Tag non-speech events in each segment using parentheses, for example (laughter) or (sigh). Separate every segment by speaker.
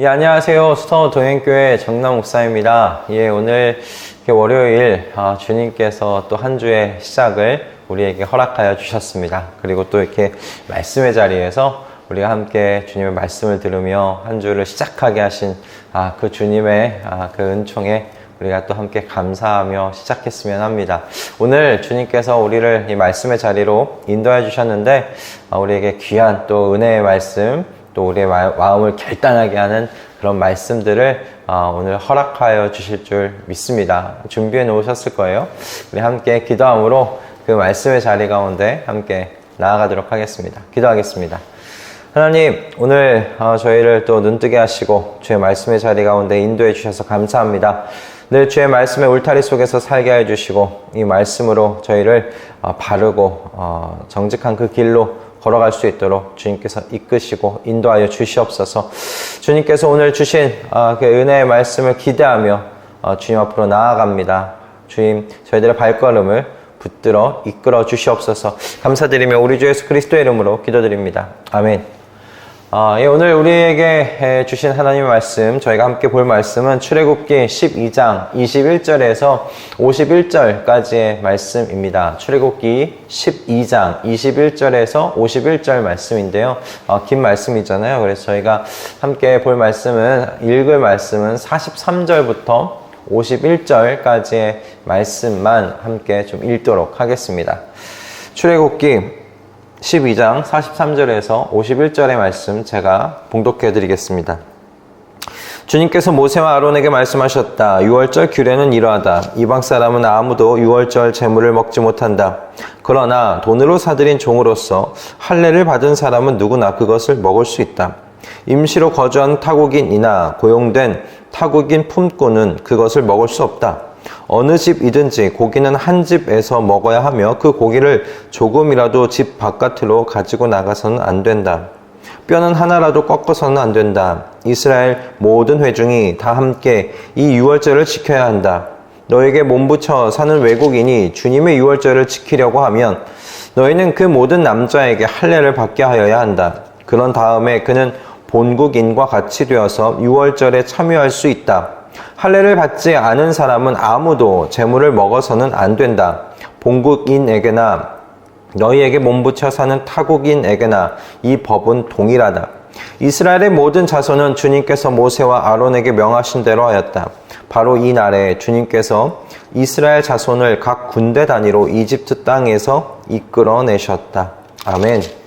Speaker 1: 예, 안녕하세요. 수터 동행교회 정남 목사입니다. 예, 오늘 월요일 아, 주님께서 또 한 주의 시작을 우리에게 허락하여 주셨습니다. 그리고 또 이렇게 말씀의 자리에서 우리가 함께 주님의 말씀을 들으며 한 주를 시작하게 하신 아, 그 주님의 아, 그 은총에 우리가 또 함께 감사하며 시작했으면 합니다. 오늘 주님께서 우리를 이 말씀의 자리로 인도해 주셨는데 아, 우리에게 귀한 또 은혜의 말씀 또 우리의 마- 마음을 결단하게 하는 그런 말씀들을 아, 오늘 허락하여 주실 줄 믿습니다. 준비해 놓으셨을 거예요. 우리 함께 기도함으로 그 말씀의 자리 가운데 함께 나아가도록 하겠습니다. 기도하겠습니다. 하나님, 오늘 어, 저희를 또 눈뜨게 하시고 주의 말씀의 자리 가운데 인도해 주셔서 감사합니다. 늘 주의 말씀의 울타리 속에서 살게 해 주시고 이 말씀으로 저희를 어, 바르고 어, 정직한 그 길로 걸어갈 수 있도록 주님께서 이끄시고 인도하여 주시옵소서. 주님께서 오늘 주신 어, 그 은혜의 말씀을 기대하며 어, 주님 앞으로 나아갑니다. 주님, 저희들의 발걸음을 붙들어 이끌어 주시옵소서. 감사드리며 우리 주 예수 그리스도의 이름으로 기도드립니다. 아멘. 아, 예, 오늘 우리에게 해 주신 하나님의 말씀, 저희가 함께 볼 말씀은 출애굽기 12장 21절에서 51절까지의 말씀입니다. 출애굽기 12장 21절에서 51절 말씀인데요. 어, 긴 말씀이잖아요. 그래서 저희가 함께 볼 말씀은, 읽을 말씀은 43절부터 51절까지의 말씀만 함께 좀 읽도록 하겠습니다. 출애굽기 12장 43절에서 51절의 말씀 제가 봉독해 드리겠습니다. 주님께서 모세와 아론에게 말씀하셨다. 유월절 규례는 이러하다. 이방 사람은 아무도 유월절 제물을 먹지 못한다. 그러나 돈으로 사들인 종으로서 할례를 받은 사람은 누구나 그것을 먹을 수 있다. 임시로 거주한 타국인이나 고용된 타국인 품꾼은 그것을 먹을 수 없다. 어느 집이든지 고기는 한 집에서 먹어야 하며 그 고기를 조금이라도 집 바깥으로 가지고 나가서는 안 된다. 뼈는 하나라도 꺾어서는 안 된다. 이스라엘 모든 회중이 다 함께 이 유월절을 지켜야 한다. 너에게 몸부쳐 사는 외국인이 주님의 유월절을 지키려고 하면 너희는 그 모든 남자에게 할례를 받게 하여야 한다. 그런 다음에 그는 본국인과 같이 되어서 유월절에 참여할 수 있다. 할례를 받지 않은 사람은 아무도 재물을 먹어서는 안 된다. 본국인에게나 너희에게 몸부쳐 사는 타국인에게나 이 법은 동일하다. 이스라엘의 모든 자손은 주님께서 모세와 아론에게 명하신 대로 하였다. 바로 이 날에 주님께서 이스라엘 자손을 각 군대 단위로 이집트 땅에서 이끌어내셨다. 아멘.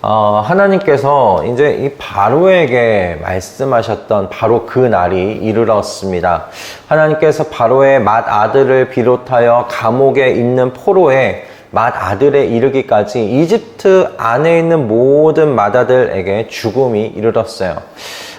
Speaker 1: 어, 하나님께서 이제 이 바로에게 말씀하셨던 바로 그 날이 이르렀습니다. 하나님께서 바로의 맏 아들을 비롯하여 감옥에 있는 포로의 맏 아들에 이르기까지 이집트 안에 있는 모든 맏아들에게 죽음이 이르렀어요.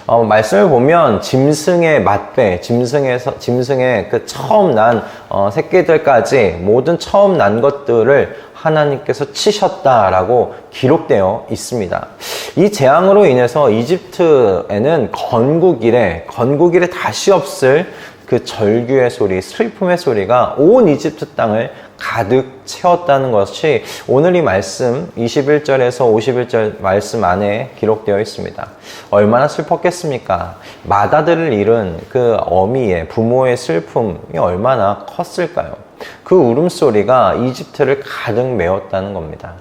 Speaker 1: 어, 말씀을 보면 짐승의 맛배, 짐승에서 짐승의 그 처음 난 어, 새끼들까지 모든 처음 난 것들을 하나님께서 치셨다라고 기록되어 있습니다. 이 재앙으로 인해서 이집트에는 건국 이래 건국 이래 다시 없을 그 절규의 소리, 슬픔의 소리가 온 이집트 땅을 가득 채웠다는 것이 오늘 이 말씀 21절에서 51절 말씀 안에 기록되어 있습니다. 얼마나 슬펐겠습니까? 마다들을 잃은 그 어미의 부모의 슬픔이 얼마나 컸을까요? 그 울음소리가 이집트를 가득 메웠다는 겁니다.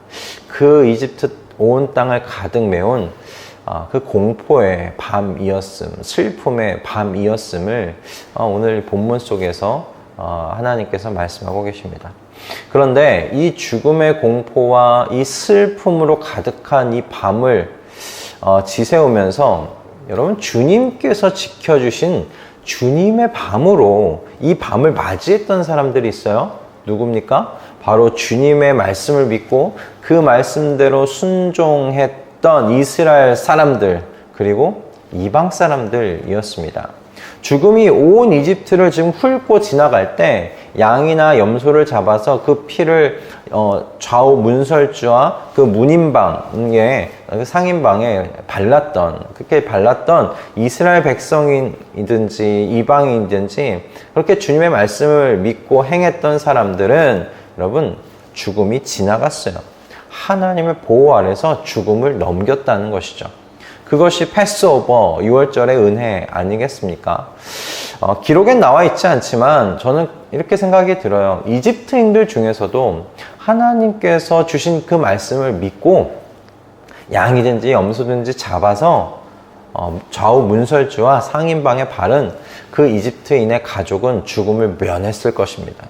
Speaker 1: 그 이집트 온 땅을 가득 메운 아, 그 공포의 밤이었음, 슬픔의 밤이었음을 어, 오늘 본문 속에서 어, 하나님께서 말씀하고 계십니다. 그런데 이 죽음의 공포와 이 슬픔으로 가득한 이 밤을 어, 지새우면서 여러분 주님께서 지켜주신 주님의 밤으로 이 밤을 맞이했던 사람들이 있어요. 누굽니까? 바로 주님의 말씀을 믿고 그 말씀대로 순종했던 이스라엘 사람들 그리고 이방 사람들이었습니다. 죽음이 온 이집트를 지금 훑고 지나갈 때 양이나 염소를 잡아서 그 피를 어, 좌우 문설주와 그 문인방에 그 상인방에 발랐던 그렇게 발랐던 이스라엘 백성이든지 이방이든지 그렇게 주님의 말씀을 믿고 행했던 사람들은 여러분 죽음이 지나갔어요. 하나님의 보호 아래서 죽음을 넘겼다는 것이죠. 그것이 패스오버 6월절의 은혜 아니겠습니까? 어, 기록엔 나와 있지 않지만 저는 이렇게 생각이 들어요. 이집트인들 중에서도 하나님께서 주신 그 말씀을 믿고 양이든지 염소든지 잡아서 어, 좌우 문설주와 상인방에 바른 그 이집트인의 가족은 죽음을 면했을 것입니다.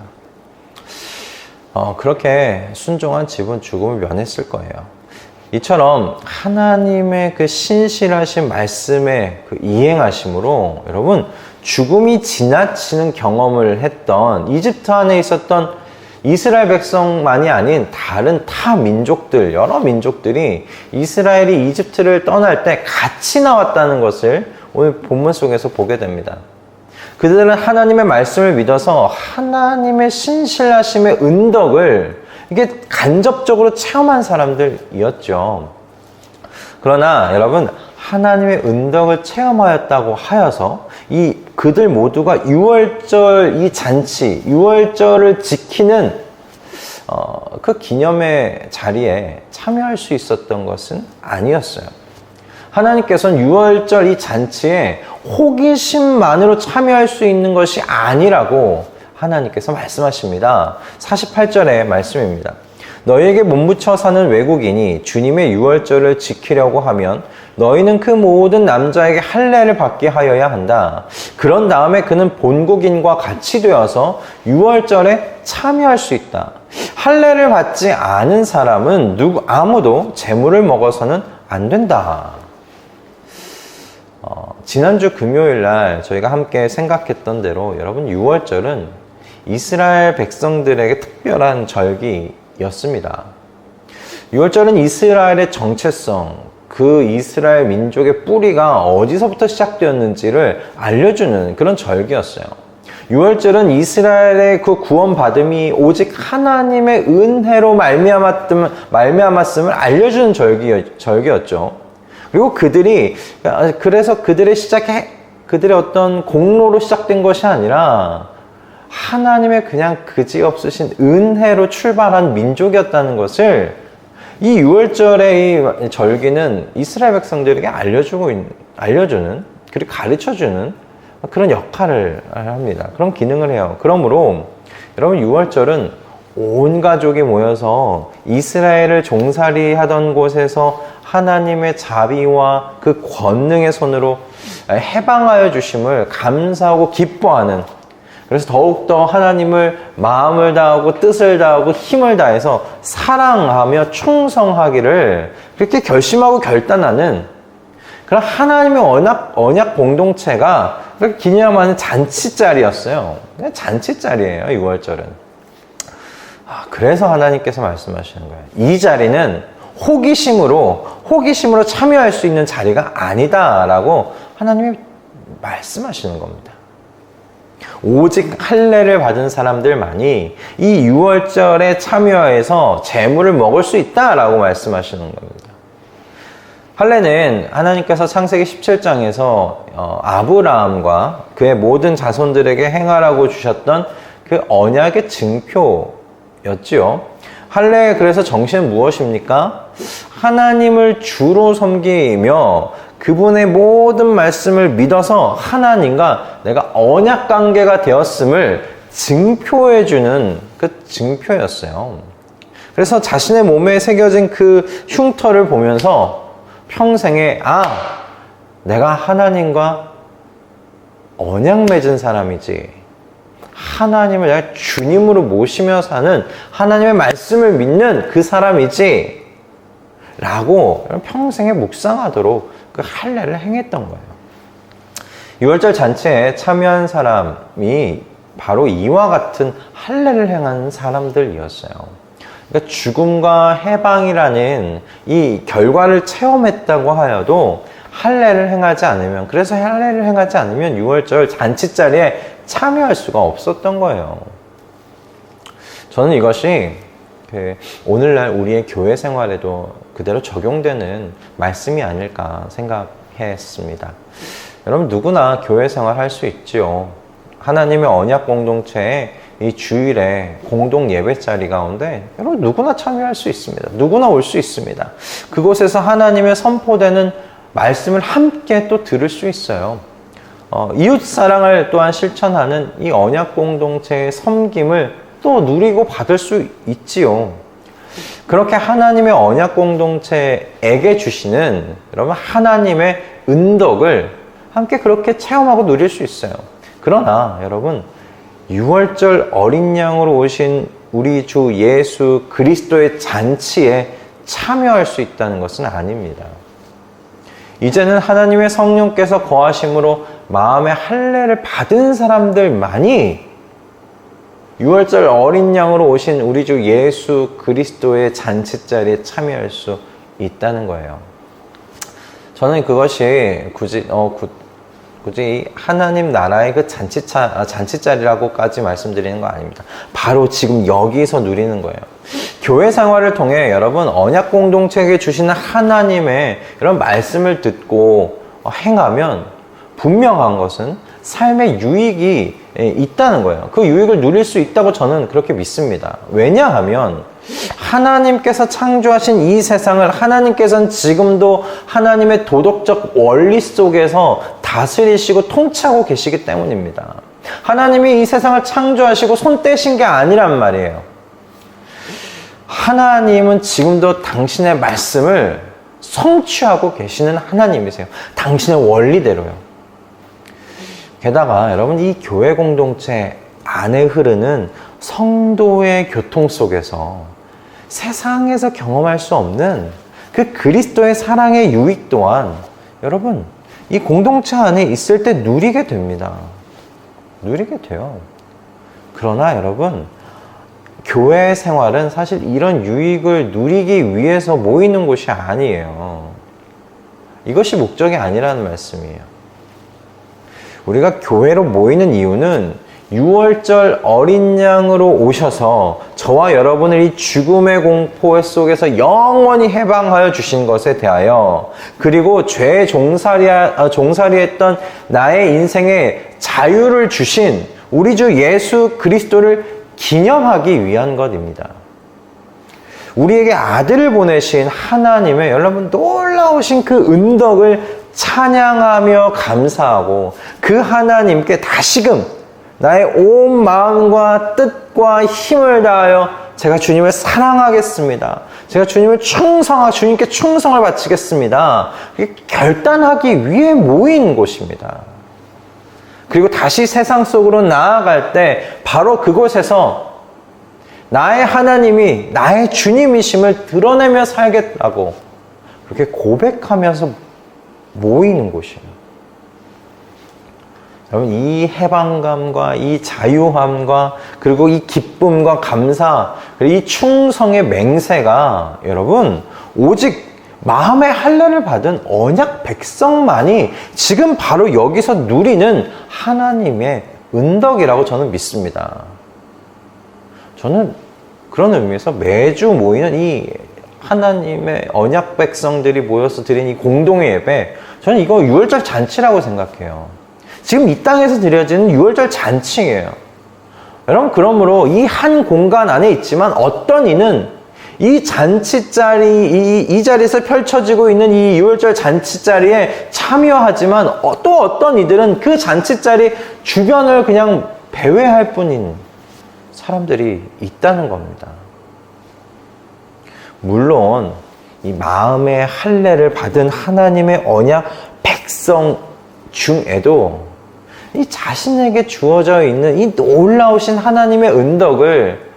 Speaker 1: 어, 그렇게 순종한 집은 죽음을 면했을 거예요. 이처럼 하나님의 그 신실하신 말씀에 그 이행하심으로 여러분 죽음이 지나치는 경험을 했던 이집트 안에 있었던 이스라엘 백성만이 아닌 다른 타 민족들, 여러 민족들이 이스라엘이 이집트를 떠날 때 같이 나왔다는 것을 오늘 본문 속에서 보게 됩니다. 그들은 하나님의 말씀을 믿어서 하나님의 신실하심의 은덕을 이게 간접적으로 체험한 사람들이었죠. 그러나 여러분, 하나님의 은덕을 체험하였다고 하여서 이 그들 모두가 6월절 이 잔치, 6월절을 지키는 어, 그 기념의 자리에 참여할 수 있었던 것은 아니었어요. 하나님께서는 6월절 이 잔치에 호기심만으로 참여할 수 있는 것이 아니라고 하나님께서 말씀하십니다. 48절의 말씀입니다. 너희에게 몸붙여 사는 외국인이 주님의 유월절을 지키려고 하면 너희는 그 모든 남자에게 할례를 받게 하여야 한다. 그런 다음에 그는 본국인과 같이 되어서 유월절에 참여할 수 있다. 할례를 받지 않은 사람은 누구 아무도 재물을 먹어서는 안 된다. 어, 지난주 금요일 날 저희가 함께 생각했던 대로 여러분 6월절은 이스라엘 백성들에게 특별한 절기였습니다. 6월절은 이스라엘의 정체성, 그 이스라엘 민족의 뿌리가 어디서부터 시작되었는지를 알려주는 그런 절기였어요. 6월절은 이스라엘의 그 구원받음이 오직 하나님의 은혜로 말미암았음을 알려주는 절기, 절기였 죠. 그리고 그들이 그래서 그들의 시작해 그들의 어떤 공로로 시작된 것이 아니라 하나님의 그냥 그지없으신 은혜로 출발한 민족이었다는 것을 이 6월절의 절기는 이스라엘 백성들에게 알려주고 알려주는 그리고 가르쳐주는 그런 역할을 합니다. 그런 기능을 해요. 그러므로 여러분 6월절은 온 가족이 모여서 이스라엘을 종살이 하던 곳에서 하나님의 자비와 그 권능의 손으로 해방하여 주심을 감사하고 기뻐하는 그래서 더욱더 하나님을 마음을 다하고 뜻을 다하고 힘을 다해서 사랑하며 충성하기를 그렇게 결심하고 결단하는 그런 하나님의 언약, 언약 공동체가 그렇게 기념하는 잔치자리였어요. 잔치자리예요, 6월절은. 아, 그래서 하나님께서 말씀하시는 거예요. 이 자리는 호기심으로 호기심으로 참여할 수 있는 자리가 아니다라고 하나님이 말씀하시는 겁니다. 오직 할례를 받은 사람들만이 이 6월절에 참여해서 재물을 먹을 수 있다라고 말씀하시는 겁니다. 할례는 하나님께서 창세기 17장에서 어, 아브라함과 그의 모든 자손들에게 행하라고 주셨던 그 언약의 증표였지요. 할례의 그래서 정신은 무엇입니까? 하나님을 주로 섬기며 그분의 모든 말씀을 믿어서 하나님과 내가 언약 관계가 되었음을 증표해 주는 그 증표였어요. 그래서 자신의 몸에 새겨진 그 흉터를 보면서 평생에, 아, 내가 하나님과 언약 맺은 사람이지. 하나님을 내가 주님으로 모시며 사는 하나님의 말씀을 믿는 그 사람이지 라고 평생에 묵상하도록 그 할례를 행했던 거예요. 6월절 잔치에 참여한 사람이 바로 이와 같은 할례를 행한 사람들이었어요. 그러니까 죽음과 해방이라는 이 결과를 체험했다고 하여도 할례를 행하지 않으면 그래서 할례를 행하지 않으면 6월절 잔치 자리에 참여할 수가 없었던 거예요. 저는 이것이 그 오늘날 우리의 교회 생활에도 그대로 적용되는 말씀이 아닐까 생각했습니다. 여러분 누구나 교회 생활 할 수 있지요. 하나님의 언약 공동체에 이 주일에 공동 예배 자리 가운데 여러분 누구나 참여할 수 있습니다. 누구나 올 수 있습니다. 그곳에서 하나님의 선포되는 말씀을 함께 또 들을 수 있어요. 어, 이웃 사랑을 또한 실천하는 이 언약 공동체의 섬김을 또 누리고 받을 수 있지요. 그렇게 하나님의 언약 공동체에게 주시는 여러분 하나님의 은덕을 함께 그렇게 체험하고 누릴 수 있어요. 그러나 여러분 6월절 어린 양으로 오신 우리 주 예수 그리스도의 잔치에 참여할 수 있다는 것은 아닙니다. 이제는 하나님의 성령께서 거하심으로 마음의 할례를 받은 사람들만이 6월절 어린 양으로 오신 우리 주 예수 그리스도의 잔치 자리에 참여할 수 있다는 거예요. 저는 그것이 굳이 어, 구, 굳이 하나님 나라의 그 잔치차 아, 잔치 자리라고까지 말씀드리는 거 아닙니다. 바로 지금 여기서 누리는 거예요. 교회 생활을 통해 여러분 언약 공동체에게 주시는 하나님의 이런 말씀을 듣고 어, 행하면 분명한 것은 삶의 유익이 예, 있다는 거예요. 그 유익을 누릴 수 있다고 저는 그렇게 믿습니다. 왜냐하면 하나님께서 창조하신 이 세상을 하나님께서는 지금도 하나님의 도덕적 원리 속에서 다스리시고 통치하고 계시기 때문입니다. 하나님이 이 세상을 창조하시고 손 떼신 게 아니란 말이에요. 하나님은 지금도 당신의 말씀을 성취하고 계시는 하나님이세요. 당신의 원리대로요. 게다가 여러분 이 교회 공동체 안에 흐르는 성도의 교통 속에서 세상에서 경험할 수 없는 그 그리스도의 사랑의 유익 또한 여러분 이 공동체 안에 있을 때 누리게 됩니다. 누리게 돼요. 그러나 여러분 교회 생활은 사실 이런 유익을 누리기 위해서 모이는 곳이 아니에요. 이것이 목적이 아니라는 말씀이에요. 우리가 교회로 모이는 이유는 6월절 어린 양으로 오셔서 저와 여러분을 이 죽음의 공포 속에서 영원히 해방하여 주신 것에 대하여 그리고 죄 종살이, 아, 종살이했던 나의 인생에 자유를 주신 우리 주 예수 그리스도를 기념하기 위한 것입니다. 우리에게 아들을 보내신 하나님의 여러분 놀라우신 그 은덕을 찬양하며 감사하고 그 하나님께 다시금 나의 온 마음과 뜻과 힘을 다하여 제가 주님을 사랑하겠습니다. 제가 주님을 충성하, 주님께 충성을 바치겠습니다. 결단하기 위해 모인 곳입니다. 그리고 다시 세상 속으로 나아갈 때 바로 그곳에서 나의 하나님이 나의 주님이심을 드러내며 살겠다고 그렇게 고백하면서 모이는 곳이에요. 여러분, 이 해방감과 이 자유함과 그리고 이 기쁨과 감사, 그리고 이 충성의 맹세가 여러분, 오직 마음의 할례를 받은 언약 백성만이 지금 바로 여기서 누리는 하나님의 은덕이라고 저는 믿습니다. 저는 그런 의미에서 매주 모이는 이 하나님의 언약 백성들이 모여서 드린 이 공동의 예배, 저는 이거 6월절 잔치라고 생각해요. 지금 이 땅에서 드려지는 6월절 잔치예요. 여러분, 그러므로 이 한 공간 안에 있지만 어떤 이는 이 잔치 자리, 이, 이 자리에서 펼쳐지고 있는 이 6월절 잔치 자리에 참여하지만 어, 또 어떤 이들은 그 잔치 자리 주변을 그냥 배회할 뿐인 사람들이 있다는 겁니다. 물론 이 마음의 할례를 받은 하나님의 언약 백성 중에도 이 자신에게 주어져 있는 이 놀라우신 하나님의 은덕을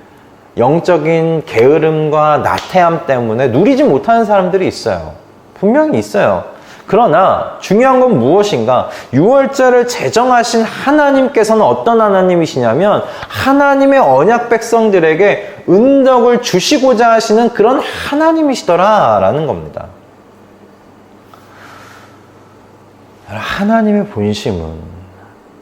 Speaker 1: 영적인 게으름과 나태함 때문에 누리지 못하는 사람들이 있어요. 분명히 있어요. 그러나 중요한 건 무엇인가? 6월절을 제정하신 하나님께서는 어떤 하나님이시냐면 하나님의 언약 백성들에게 은덕을 주시고자 하시는 그런 하나님이시더라라는 겁니다. 하나님의 본심은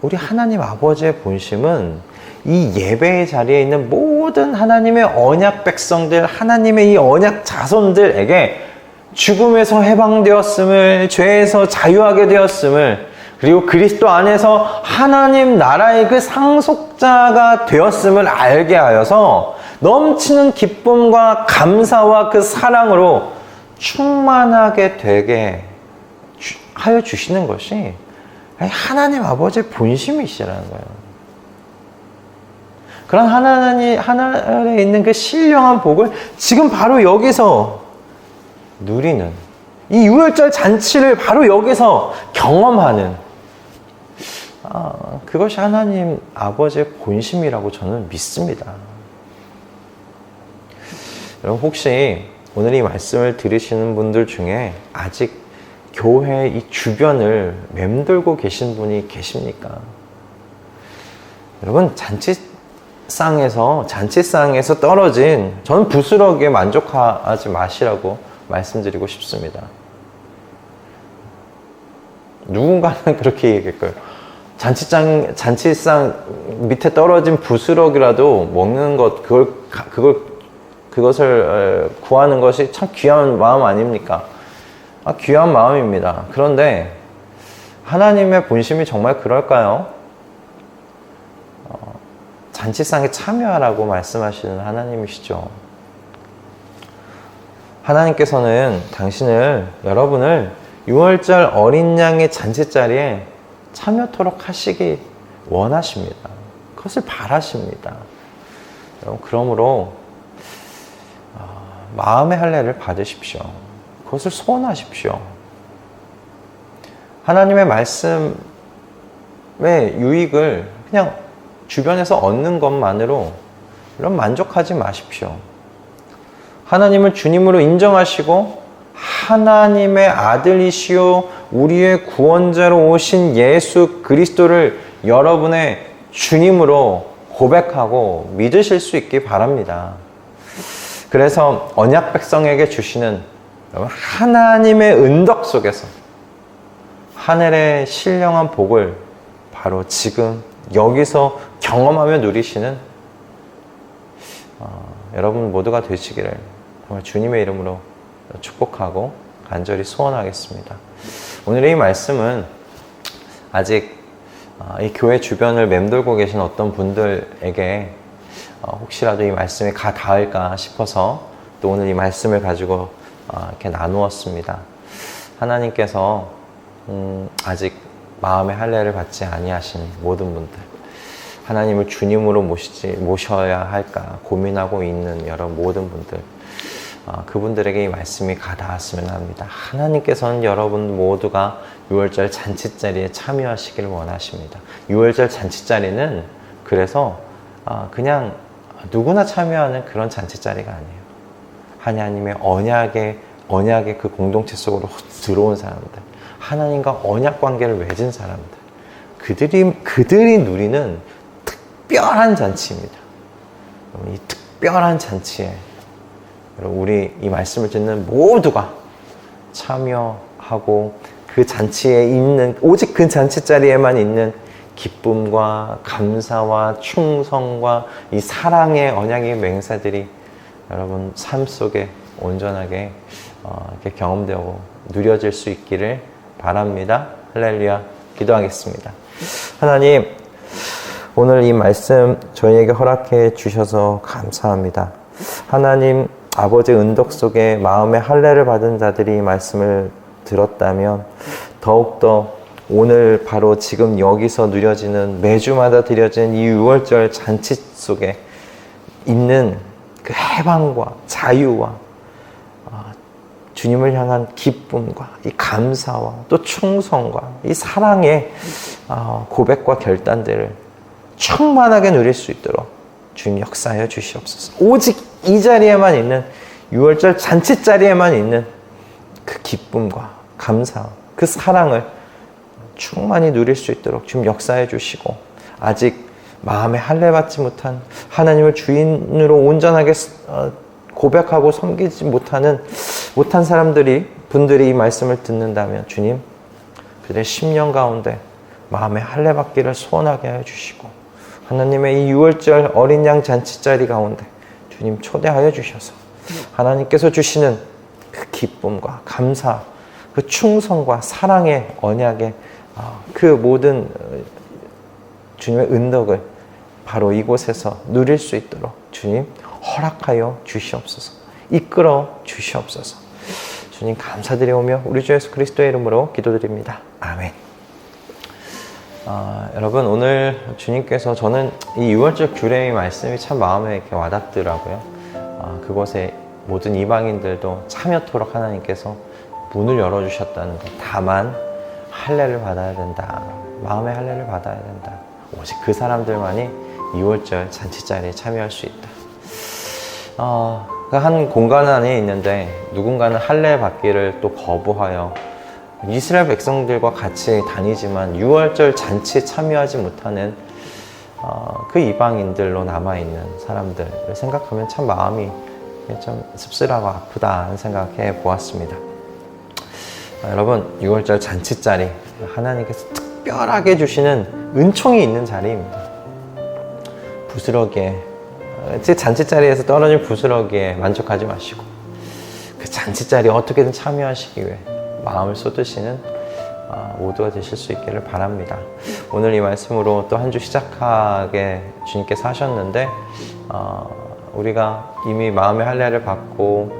Speaker 1: 우리 하나님 아버지의 본심은 이 예배의 자리에 있는 모든 하나님의 언약 백성들, 하나님의 이 언약 자손들에게 죽음에서 해방되었음을, 죄에서 자유하게 되었음을, 그리고 그리스도 안에서 하나님 나라의 그 상속자가 되었음을 알게 하여서 넘치는 기쁨과 감사와 그 사랑으로 충만하게 되게 하여 주시는 것이 하나님 아버지의 본심이시라는 거예요. 그런 하나님, 하늘에 있는 그 신령한 복을 지금 바로 여기서 누리는 이 유월절 잔치를 바로 여기서 경험하는 아, 그것이 하나님 아버지의 본심이라고 저는 믿습니다. 여러분 혹시 오늘 이 말씀을 들으시는 분들 중에 아직 교회 이 주변을 맴돌고 계신 분이 계십니까? 여러분 잔치상에서 잔치상에서 떨어진 저는 부스러기에 만족하지 마시라고 말씀드리고 싶습니다. 누군가는 (laughs) 그렇게 얘기할 거예요. 잔치장 잔치상 밑에 떨어진 부스러기라도 먹는 것 그걸 그걸 그것을 구하는 것이 참 귀한 마음 아닙니까? 아, 귀한 마음입니다. 그런데 하나님의 본심이 정말 그럴까요? 어, 잔치상에 참여하라고 말씀하시는 하나님이시죠. 하나님께서는 당신을, 여러분을 6월절 어린 양의 잔치 자리에 참여토록 하시기 원하십니다. 그것을 바라십니다. 그러므로 어, 마음의 할례를 받으십시오. 그것을 소원하십시오. 하나님의 말씀의 유익을 그냥 주변에서 얻는 것만으로 이런 만족하지 마십시오. 하나님을 주님으로 인정하시고 하나님의 아들이시요 우리의 구원자로 오신 예수 그리스도를 여러분의 주님으로 고백하고 믿으실 수 있기 바랍니다. 그래서 언약 백성에게 주시는 하나님의 은덕 속에서 하늘의 신령한 복을 바로 지금 여기서 경험하며 누리시는 어, 여러분 모두가 되시기를 정말 주님의 이름으로 축복하고 간절히 소원하겠습니다. 오늘의 이 말씀은 아직 어, 이 교회 주변을 맴돌고 계신 어떤 분들에게 어, 혹시라도 이 말씀이 가 닿을까 싶어서 또 오늘 이 말씀을 가지고 어, 이렇게 나누었습니다. 하나님께서 음, 아직 마음의 할례를 받지 아니하신 모든 분들, 하나님을 주님으로 모시지 모셔야 할까 고민하고 있는 여러 모든 분들, 어, 그분들에게 이 말씀이 가닿았으면 합니다. 하나님께서는 여러분 모두가 6월절 잔치 자리에 참여하시길 원하십니다. 6월절 잔치 자리는 그래서 어, 그냥 누구나 참여하는 그런 잔치 자리가 아니에요. 하나님의 언약의 언약의 그 공동체 속으로 들어온 사람들, 하나님과 언약 관계를 맺은 사람들, 그들이 그들이 누리는 특별한 잔치입니다. 이 특별한 잔치에 우리 이 말씀을 듣는 모두가 참여하고 그 잔치에 있는 오직 그 잔치 자리에만 있는 기쁨과 감사와 충성과 이 사랑의 언약의 맹사들이 여러분 삶 속에 온전하게 어, 이렇게 경험되고 누려질 수 있기를 바랍니다. 할렐루야. 기도하겠습니다. 하나님, 오늘 이 말씀 저희에게 허락해 주셔서 감사합니다. 하나님, 아버지 은덕 속에 마음의 할례를 받은 자들이 이 말씀을 들었다면 더욱더 오늘 바로 지금 여기서 누려지는 매주마다 드려진 이 6월절 잔치 속에 있는 그 해방과 자유와 아, 주님을 향한 기쁨과 이 감사와 또 충성과 이 사랑의 아, 고백과 결단들을 충만하게 누릴 수 있도록 주님 역사하여 주시옵소서. 오직 이 자리에만 있는 6월절 잔치 자리에만 있는 그 기쁨과 감사, 그 사랑을 충만히 누릴 수 있도록 주님 역사해 주시고 아직 마음에 할례 받지 못한 하나님을 주인으로 온전하게 어, 고백하고 섬기지 못하는 못한 사람들이 분들이 이 말씀을 듣는다면 주님 그들의 심령 가운데 마음에 할례 받기를 소원하게 해 주시고 하나님의 이 6월절 어린 양 잔치 자리 가운데 주님 초대하여 주셔서 하나님께서 주시는 그 기쁨과 감사, 그 충성과 사랑의 언약의 어, 그 모든 어, 주님의 은덕을 바로 이곳에서 누릴 수 있도록 주님 허락하여 주시옵소서. 이끌어 주시옵소서. 주님 감사드리오며 우리 주 예수 그리스도의 이름으로 기도드립니다. 아멘. 아, 여러분 오늘 주님께서 저는 이 6월절 규례의 말씀이 참 마음에 이렇게 와닿더라고요. 아, 그곳에 모든 이방인들도 참여토록 하나님께서 문을 열어주셨다는 것. 다만 할례를 받아야 된다. 마음의 할례를 받아야 된다. 오직 그 사람들만이 2월절 잔치 자리에 참여할 수 있다. 어, 그한 공간 안에 있는데 누군가는 할례 받기를 또 거부하여 이스라엘 백성들과 같이 다니지만 6월절 잔치에 참여하지 못하는 어, 그 이방인들로 남아있는 사람들을 생각하면 참 마음이 좀 씁쓸하고 아프다 하는 생각해 보았습니다. 아, 여러분 6월절 잔치 자리 하나님께서 특별하게 주시는 은총이 있는 자리입니다. 부스러기에 어, 제 잔치 자리에서 떨어진 부스러기에 만족하지 마시고 그 잔치 자리에 어떻게든 참여하시기 위해 마음을 쏟으시는 아, 모두가 되실 수 있기를 바랍니다. 오늘 이 말씀으로 또 한 주 시작하게 주님께서 하셨는데 어, 우리가 이미 마음의 할례를 받고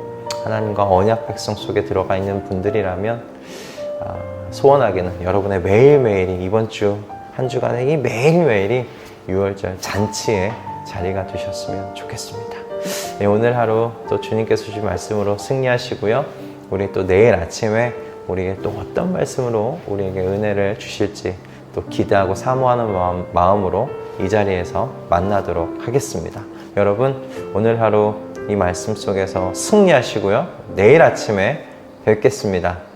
Speaker 1: 하나님과 언약 백성 속에 들어가 있는 분들이라면 아, 소원하기는 여러분의 매일매일이 이번 주 한 주간의 이 매일매일이 6월절 잔치의 자리가 되셨으면 좋겠습니다. 네, 오늘 하루 또 주님께서 주신 말씀으로 승리하시고요. 우리 또 내일 아침에 우리에게 또 어떤 말씀으로 우리에게 은혜를 주실지 또 기대하고 사모하는 마음, 마음으로 이 자리에서 만나도록 하겠습니다. 여러분, 오늘 하루 이 말씀 속에서 승리하시고요. 내일 아침에 뵙겠습니다.